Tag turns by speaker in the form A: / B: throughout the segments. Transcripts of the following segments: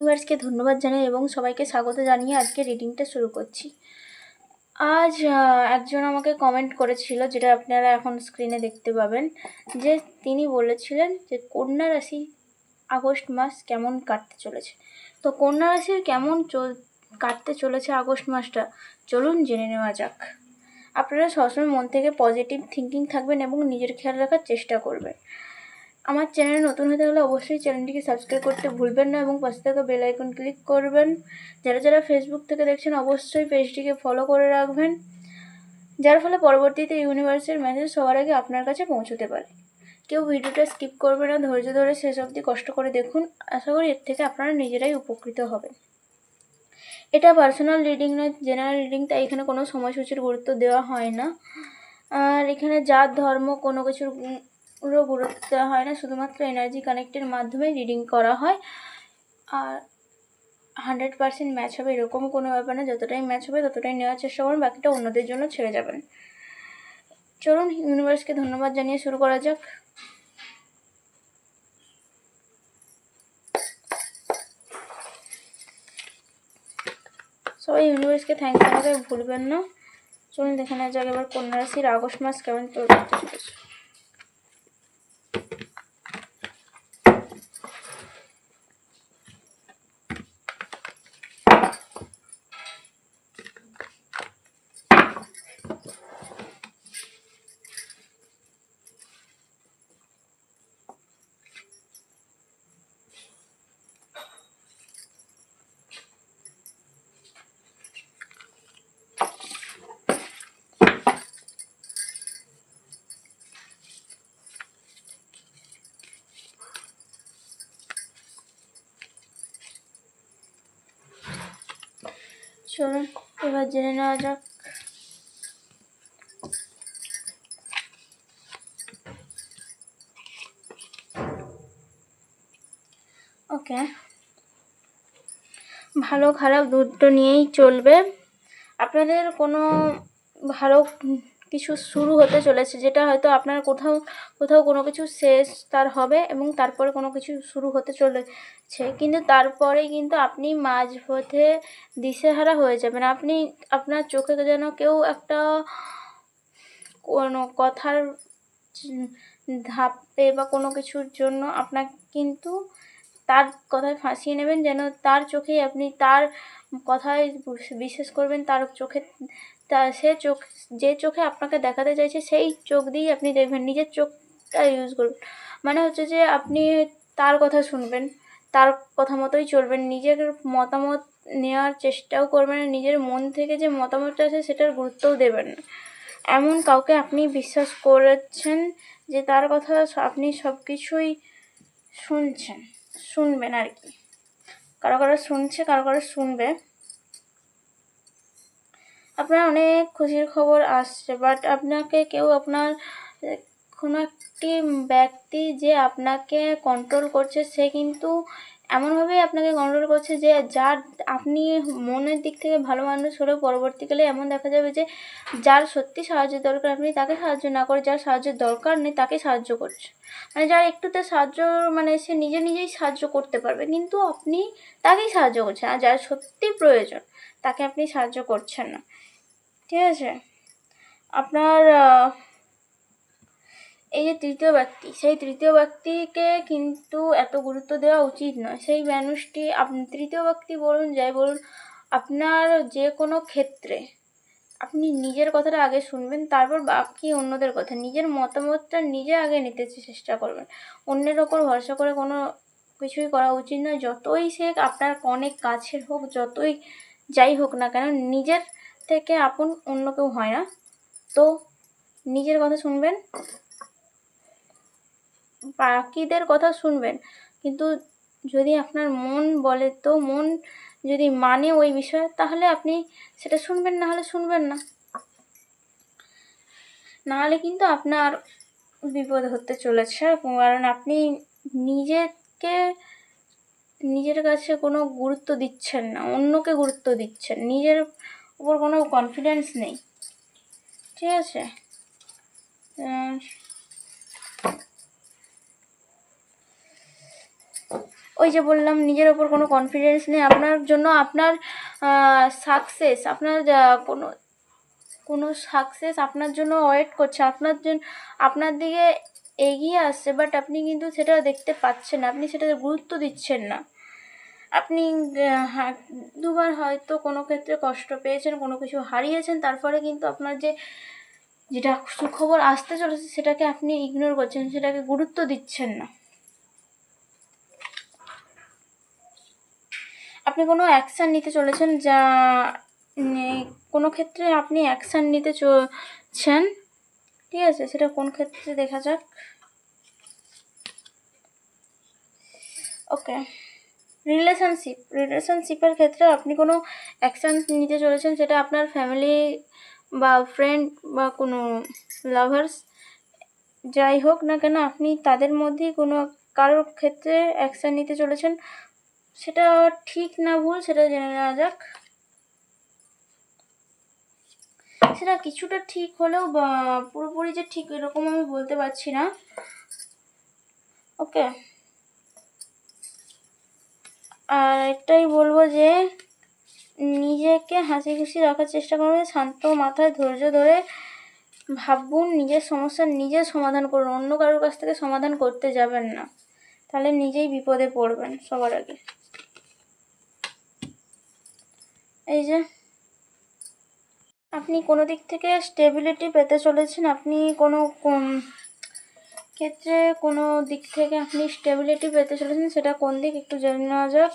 A: ইউনিভার্সকে ধন্যবাদ জানাই এবং সবাইকে স্বাগত জানিয়ে আজকে রিডিংটা শুরু করছি। আজ একজন আমাকে কমেন্ট করেছিল, যেটা আপনারা এখন স্ক্রিনে দেখতে পাবেন, যে তিনি বলেছিলেন যে কন্যা রাশি আগস্ট মাস কেমন কাটতে চলেছে। তো কন্যা রাশির কেমন চল, কাটতে চলেছে আগস্ট মাসটা, চলুন জেনে নেওয়া যাক। আপনারা সবসময় মন থেকে পজিটিভ থিঙ্কিং থাকবেন এবং নিজের খেয়াল রাখার চেষ্টা করবেন। আমার চ্যানেলে নতুন হতে হলে অবশ্যই চ্যানেলটিকে সাবস্ক্রাইব করতে ভুলবেন না এবং পাশে থাকা বেল আইকন ক্লিক করবেন। যারা যারা ফেসবুক থেকে দেখছেন, অবশ্যই পেজটিকে ফলো করে রাখবেন, যার ফলে পরবর্তীতে ইউনিভার্সের মেসেজ সবার আগে আপনার কাছে পৌঁছতে পারে। কেউ ভিডিওটা স্কিপ করবে না, ধৈর্য ধরে শেষ অবধি কষ্ট করে দেখুন। আশা করি এর থেকে আপনারা নিজেরাই উপকৃত হবেন। এটা পার্সোনাল রিডিং নয় জেনারেল রিডিং তাই এখানে কোনো সময়সূচির গুরুত্ব দেওয়া হয় না। আর এখানে জাত, ধর্ম, কোনো কিছুর পুরো গুরুত্ব দেওয়া হয় না, শুধুমাত্র এনার্জি কানেক্টের মাধ্যমে রিডিং করা হয়। আর হান্ড্রেড পার্সেন্ট ম্যাচ হবে, এরকম কোনো ব্যাপার না, যতটাই ম্যাচ হবে ততটাই নেওয়ার চেষ্টা করুন, বাকিটা অন্যদের জন্য ছেড়ে যাবেন। চলুন ইউনিভার্সকে ধন্যবাদ জানিয়ে শুরু করা যাক। সবাই ইউনিভার্সকে থ্যাংক জানাতে ভুলবেন না। চলুন, দেখে নেওয়া যাক এবার কন্যা রাশির আগস্ট মাস কেমন চলতে চলুন এবার জেনে নেওয়া যাক। ওকে। ভালো খারাপ দুটো নিয়েই চলবে। আপনাদের কোনো ভালো কিছু শুরু হতে চলেছে, যেটা হয়তো আপনার কোথাও কোথাও কোনো কিছু শেষ তার হবে এবং তারপরে কোনো কিছু শুরু হতে চলেছে। কিন্তু তারপরে কিন্তু আপনি মাঝপথে দিশেহারা হয়ে যাবেন। আপনি, আপনার চোখে যেন কেউ একটা কোনো কথার ধাপে বা কোনো কিছুর জন্য আপনাকে কিন্তু তার কথায় ফাঁসিয়ে নেবেন, যেন তার চোখেই আপনি তার কথায় বিশ্বাস করবেন, তার চোখে তা সে চোখ যে চোখে আপনাকে দেখাতে চাইছে, সেই চোখ দিয়েই আপনি দেখবেন, নিজের চোখটা ইউজ করবেন। মানে হচ্ছে যে আপনি তার কথা শুনবেন, তার কথা মতোই চলবেন, নিজের মতামত নেওয়ার চেষ্টাও করবেন, নিজের মন থেকে যে মতামতটা আছে সেটার গুরুত্বও দেবেন না। এমন কাউকে আপনি বিশ্বাস করেছেন যে তার কথা আপনি সব কিছুই শুনছেন। শুনবেন আর কি। কারও কারও শুনছে, কারও কারও শুনবে। আপনার অনেক খুশির খবর আসছে বাট আপনাকে কেউ আপনার কোনো একটি ব্যক্তি যে আপনাকে কন্ট্রোল করছে, সে কিন্তু এমনভাবে আপনাকে কন্ট্রোল করছে যে যার, আপনি মনের দিক থেকে ভালো মানুষ হলেও পরবর্তীকালে এমন দেখা যাবে যে যার সত্যি সাহায্যের দরকার, আপনি তাকে সাহায্য না করে যার সাহায্যের দরকার নেই তাকে সাহায্য করছে। মানে যার একটুতে সাহায্য মানে সে নিজে নিজেই সাহায্য করতে পারবে, কিন্তু আপনি তাকেই সাহায্য করছেন আর যার সত্যি প্রয়োজন তাকে আপনি সাহায্য করছেন না। ঠিক আছে? আপনার এই যে তৃতীয় ব্যক্তি, সেই তৃতীয় ব্যক্তিকে কিন্তু এত গুরুত্ব দেওয়া উচিত নয়। সেই মানুষটি আপনি তৃতীয় ব্যক্তি বলুন, যাই বলুন, আপনার যে কোনো ক্ষেত্রে আপনি নিজের কথাটা আগে শুনবেন, তারপর বাকি অন্যদের কথা। নিজের মতামতটা নিজে আগে নিতে চেষ্টা করবেন। অন্যের ওপর ভরসা করে কোনো কিছুই করা উচিত নয়। যতই সে আপনার অনেক কাছের হোক, যতই যাই হোক না কেন, নিজের থেকে আপন অন্য কেউ হয় না। তো নিজের কথা শুনবেন। বাকিদের কথা শুনবেন। কিন্তু যদি আপনার মন বলে, তো মন যদি মানে ওই বিষয়ে, তাহলে আপনি সেটা শুনবেন না হলে শুনবেন না। নাহলে কিন্তু আপনার বিপদ হতে চলেছে। কারণ আপনি নিজেকে, নিজের কাছে কোনো গুরুত্ব দিচ্ছেন না, অন্যকে গুরুত্ব দিচ্ছেন। নিজের উপর কোনো কনফিডেন্স নেই। ঠিক আছে? ওই যে বললাম, নিজের ওপর কোনো কনফিডেন্স নেই। আপনার জন্য আপনার সাকসেস আপনার কোনো কোনো সাকসেস আপনার জন্য ওয়েট করছে। আপনার জন্য আপনার দিকে এগিয়ে আসছে বাট আপনি কিন্তু সেটা দেখতে পাচ্ছেন না। আপনি সেটাতে গুরুত্ব দিচ্ছেন না। আপনি হ্যাঁ দুবার হয়তো কোনো ক্ষেত্রে কষ্ট পেয়েছেন, কোনো কিছু হারিয়েছেন তারপরে কিন্তু আপনার যে, যেটা সুখবর আসতে চলেছে, সেটাকে আপনি ইগনোর করছেন, সেটাকে গুরুত্ব দিচ্ছেন না। আপনি কোনো অ্যাকশান নিতে চলেছেন যা কোনো ক্ষেত্রে আপনি অ্যাকশান নিতে চলছেন? ঠিক আছে, সেটা কোন ক্ষেত্রে দেখা যাক। ওকে রিলেশনশিপ রিলেশনশিপের ক্ষেত্রে আপনি কোনো অ্যাকশান নিতে চলেছেন সেটা আপনার ফ্যামিলি বা ফ্রেন্ড বা কোনো লাভার্স যাই হোক না কেন, আপনি তাদের মধ্যেই কোনো কারোর ক্ষেত্রে অ্যাকশান নিতে চলেছেন। সেটা ঠিক না ভুল, সেটা জেনে নেওয়া যাক। সেটা কিছুটা ঠিক হলেও বা পুরোপুরি যে ঠিক এরকম আমি বলতে পারছি না। ওকে। আর একটাই বলব যে, নিজেকে হাসি খুশি রাখার চেষ্টা করবেন শান্ত মাথায় ধৈর্য ধরে ভাবুন, নিজের সমস্যার নিজে সমাধান করুন, অন্য কারোর কাছ থেকে সমাধান করতে যাবেন না। তাহলে নিজেই বিপদে পড়বেন সবার আগে। এই যে, আপনি কোনো দিক থেকে স্টেবিলিটি পেতে চলেছেন, আপনি কোনো ক্ষেত্রে কোনো দিক থেকে আপনি স্টেবিলিটি পেতে চলেছেন, সেটা কোন দিক একটু জেনে নেওয়া যাক।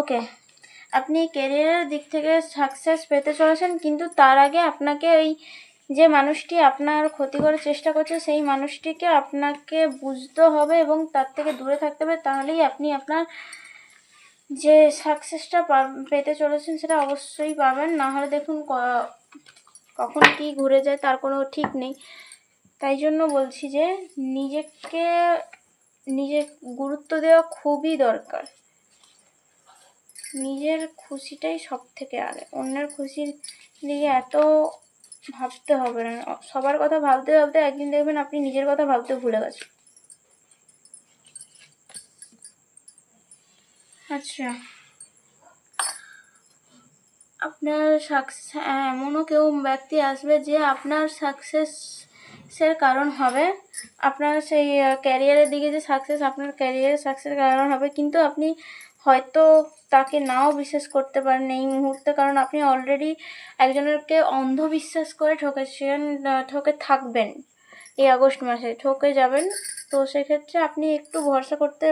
A: ওকে আপনি ক্যারিয়ারের দিক থেকে সাকসেস পেতে চলেছেন, কিন্তু তার আগে আপনাকে ওই যে মানুষটি আপনার ক্ষতি করার চেষ্টা করছে, সেই মানুষটিকে আপনাকে বুঝতে হবে এবং তার থেকে দূরে থাকতে হবে। তাহলেই আপনি আপনার যে সাকসেসটা পেতে চলেছেন সেটা অবশ্যই পাবেন। না হলে দেখুন কখন কি ঘুরে যায়, তার কোনো ঠিক নেই। তাই জন্য বলছি যে নিজেকে, নিজে গুরুত্ব দেওয়া খুবই দরকার। নিজের খুশিটাই সব থেকে আগে। অন্যের খুশির দিকে এত ভাবতে হবে না। সবার কথা ভাবতে ভাবতে একদিন দেখবেন আপনি নিজের কথা ভাবতে ভুলে গেছেন। আচ্ছা। আপনার সাকসেস এমনও কেউ ব্যক্তি আসবে যে আপনার সাকসেসের কারণ হবে। আপনার সেই ক্যারিয়ারের দিকে যে সাকসেস আপনার ক্যারিয়ারের সাকসেসের কারণ হবে। কিন্তু আপনি হয়তো তাকে নাও বিশ্বাস করতে পারেন এই মুহূর্তে, কারণ আপনি অলরেডি একজনেরকে অন্ধবিশ্বাস করে ঠকেছেন ঠকে থাকবেন এই আগস্ট মাসে, ঠকে যাবেন। তো সেক্ষেত্রে আপনি একটু ভরসা করতে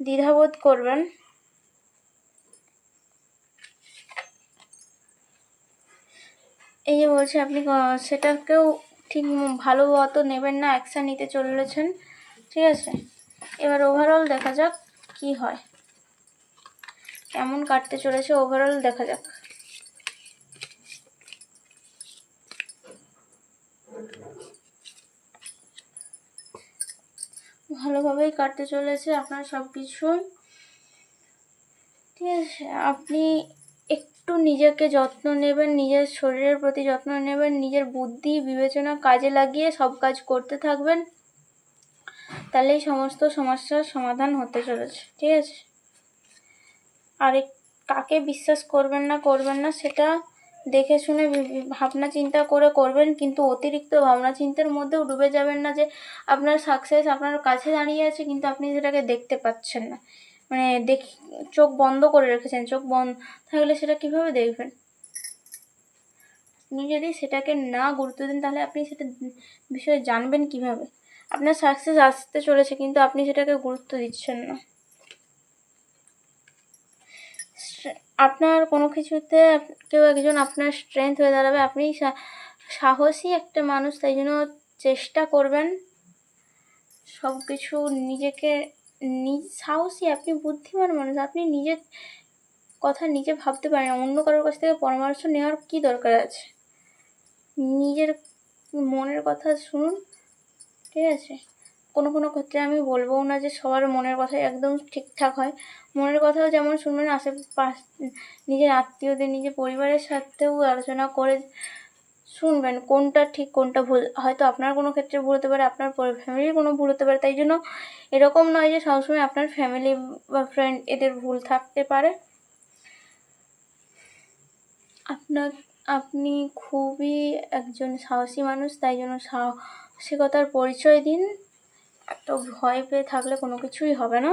A: দ্বিধাবোধ করবেন। এই যে বলছে, আপনি সেটাকেও ঠিক ভালো মতো নেবেন না অ্যাকশান নিতে চলেছেন। ঠিক আছে? এবার ওভারঅল দেখা যাক কি হয়। কেমন কাটতে চলেছে ওভারঅল দেখা যাক। ভালোভাবেই কাটতে চলেছে আপনার সব কিছুই ঠিক আছে, আপনি একটু নিজেকে যত্ন নেবেন, নিজের শরীরের প্রতি যত্ন নেবেন, নিজের বুদ্ধি, বিবেচনা কাজে লাগিয়ে সব কাজ করতে থাকবেন। তাহলেই সমস্ত সমস্যার সমাধান হতে চলেছে, ঠিক আছে। আর কাকে বিশ্বাস করবেন না করবেন না সেটা দেখে শুনে ভাবনা চিন্তা করে করবেন, কিন্তু অতিরিক্ত ভাবনা চিন্তার মধ্যেও ডুবে যাবেন না যে আপনার সাকসেস আপনার কাছে দাঁড়িয়ে আছে, কিন্তু আপনি সেটাকে দেখতে পাচ্ছেন না। মানে দেখ, চোখ বন্ধ করে রেখেছেন, চোখ বন্ধ থাকলে সেটা কীভাবে দেখবেন? আপনি যদি সেটাকে না গুরুত্ব দেন, তাহলে আপনি সেটা বিষয়ে জানবেন কীভাবে? আপনার সাকসেস আসতে চলেছে, কিন্তু আপনি সেটাকে গুরুত্ব দিচ্ছেন না। আপনার কোনো কিছুতে কেউ একজন আপনার স্ট্রেংথ হয়ে দাঁড়াবে, আপনি সাহসী একটা মানুষ, তাই জন্য চেষ্টা করবেন সব কিছু নিজেকে নিজ সাহসী, আপনি বুদ্ধিমান মানুষ, আপনি নিজের কথা নিজে ভাবতে পারেন। অন্য কারোর কাছ থেকে পরামর্শ নেওয়ার কি দরকার আছে নিজের মনের কথা শুনুন, ঠিক আছে কোনো কোনো ক্ষেত্রে আমি বলব না যে সবার মনের কথা একদম ঠিকঠাক হয়। মনের কথাও যেমন শুনবেন, আশেপাশ নিজের আত্মীয়দের, নিজের পরিবারের সাথেও আলোচনা করে শুনবেন কোনটা ঠিক, কোনটা ভুল। হয়তো আপনার কোনো ক্ষেত্রে ভুল হতে পারে, আপনার ফ্যামিলির কোনো ভুল হতে পারে, তাই জন্য এরকম নয় যে সবসময় আপনার ফ্যামিলি বা ফ্রেন্ড এদের ভুল থাকতে পারে। আপনার, আপনি খুবই একজন সাহসী মানুষ, তাই জন্য সাহসিকতার পরিচয় দিন। এত ভয় পেয়ে থাকলে কোনো কিছুই হবে না।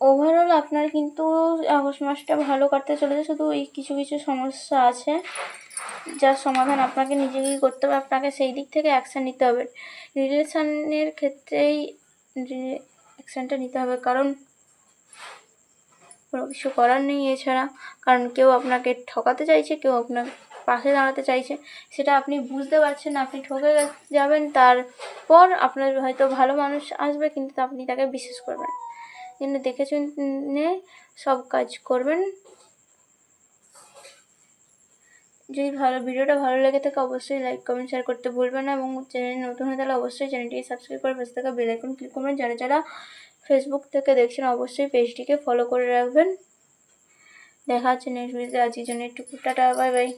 A: ওভারঅল আপনার কিন্তু আগস্ট মাসটা ভালো কাটতে চলেছে, শুধু এই কিছু কিছু সমস্যা আছে, যার সমাধান আপনাকে নিজেকেই করতে হবে। আপনাকে সেই দিক থেকে অ্যাকশান নিতে হবে। রিলেশানের ক্ষেত্রেই অ্যাকশানটা নিতে হবে, কারণ কোনো কিছু করার নেই এছাড়া। কারণ কেউ আপনাকে ঠকাতে চাইছে, কেউ আপনার পাশে দাঁড়াতে চাইছে, সেটা আপনি বুঝতে পারছেন আপনি ঠকে যাবেন, তারপর আপনার হয়তো ভালো মানুষ আসবে, কিন্তু আপনি তাকে বিশ্বাস করবেন। জন্য দেখে শুনে সব কাজ করবেন। যদি ভালো, ভিডিওটা ভালো লেগে থাকে, অবশ্যই লাইক কমেন্ট শেয়ার করতে ভুলবেন না এবং চ্যানেল নতুন হয়ে তাহলে অবশ্যই চ্যানেলটিকে সাবস্ক্রাইব করে পাশে থাকা বেল আইকন ক্লিক করবেন। যারা যারা ফেসবুক থেকে দেখছেন, অবশ্যই পেজটিকে ফলো করে রাখবেন। দেখা হচ্ছে নেক্সট ভিডিওতে আজকের জন্য একটু টাটা বাই বাই